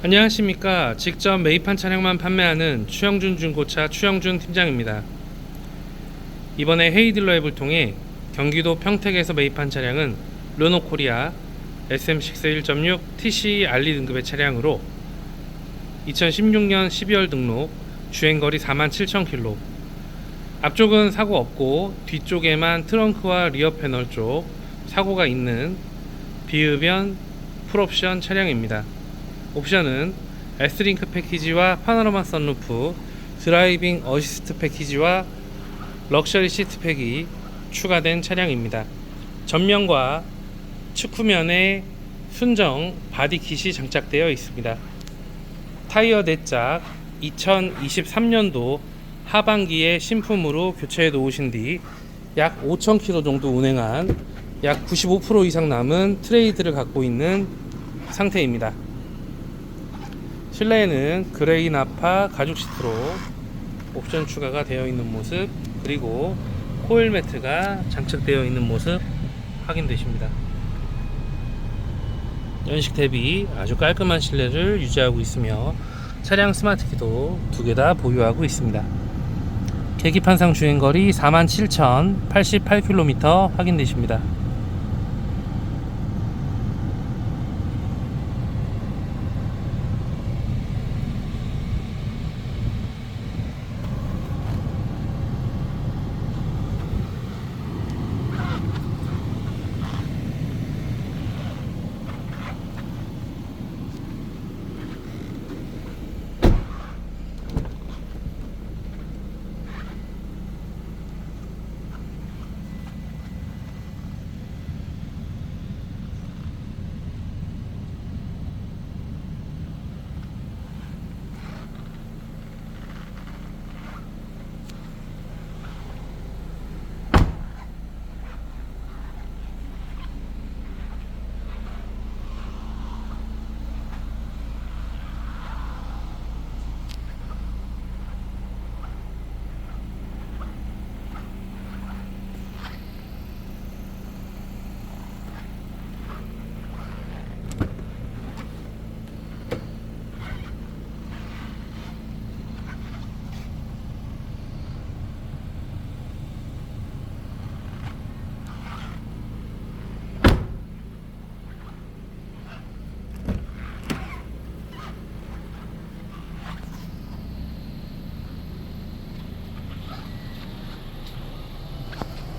안녕하십니까. 직접 매입한 차량만 판매하는 추영준 중고차 추영준 팀장입니다. 이번에 헤이딜러 앱을 통해 경기도 평택에서 매입한 차량은 르노코리아 SM6 1.6 TC 알리 등급의 차량으로 2016년 12월 등록 주행거리 47,000km 앞쪽은 사고 없고 뒤쪽에만 트렁크와 리어 패널 쪽 사고가 있는 비흡연 풀옵션 차량입니다. 옵션은 S링크 패키지와 파노라마 선루프, 드라이빙 어시스트 패키지와 럭셔리 시트팩이 추가된 차량입니다. 전면과 측후면에 순정 바디킷이 장착되어 있습니다. 타이어 내짝 2023년도 하반기에 신품으로 교체해 놓으신 뒤 약 5,000km 정도 운행한 약 95% 이상 남은 트레이드를 갖고 있는 상태입니다. 실내에는 그레이 나파 가죽 시트로 옵션 추가가 되어 있는 모습 그리고 코일 매트가 장착되어 있는 모습 확인되십니다. 연식 대비 아주 깔끔한 실내를 유지하고 있으며 차량 스마트키도 두 개 다 보유하고 있습니다. 계기판상 주행거리 47,088km 확인되십니다.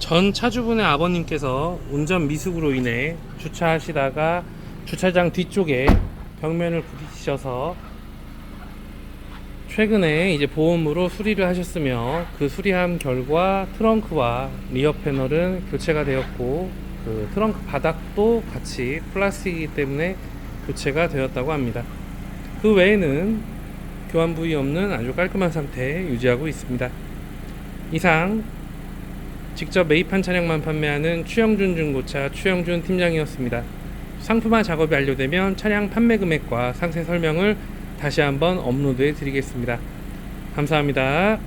전 차주분의 아버님께서 운전 미숙으로 인해 주차하시다가 주차장 뒤쪽에 벽면을 부딪히셔서 최근에 이제 보험으로 수리를 하셨으며 그 수리함 결과 트렁크와 리어 패널은 교체가 되었고 그 트렁크 바닥도 같이 플라스틱이기 때문에 교체가 되었다고 합니다. 그 외에는 교환 부위 없는 아주 깔끔한 상태 유지하고 있습니다. 이상 직접 매입한 차량만 판매하는 추영준 중고차 추영준 팀장이었습니다. 상품화 작업이 완료되면 차량 판매 금액과 상세 설명을 다시 한번 업로드해 드리겠습니다. 감사합니다.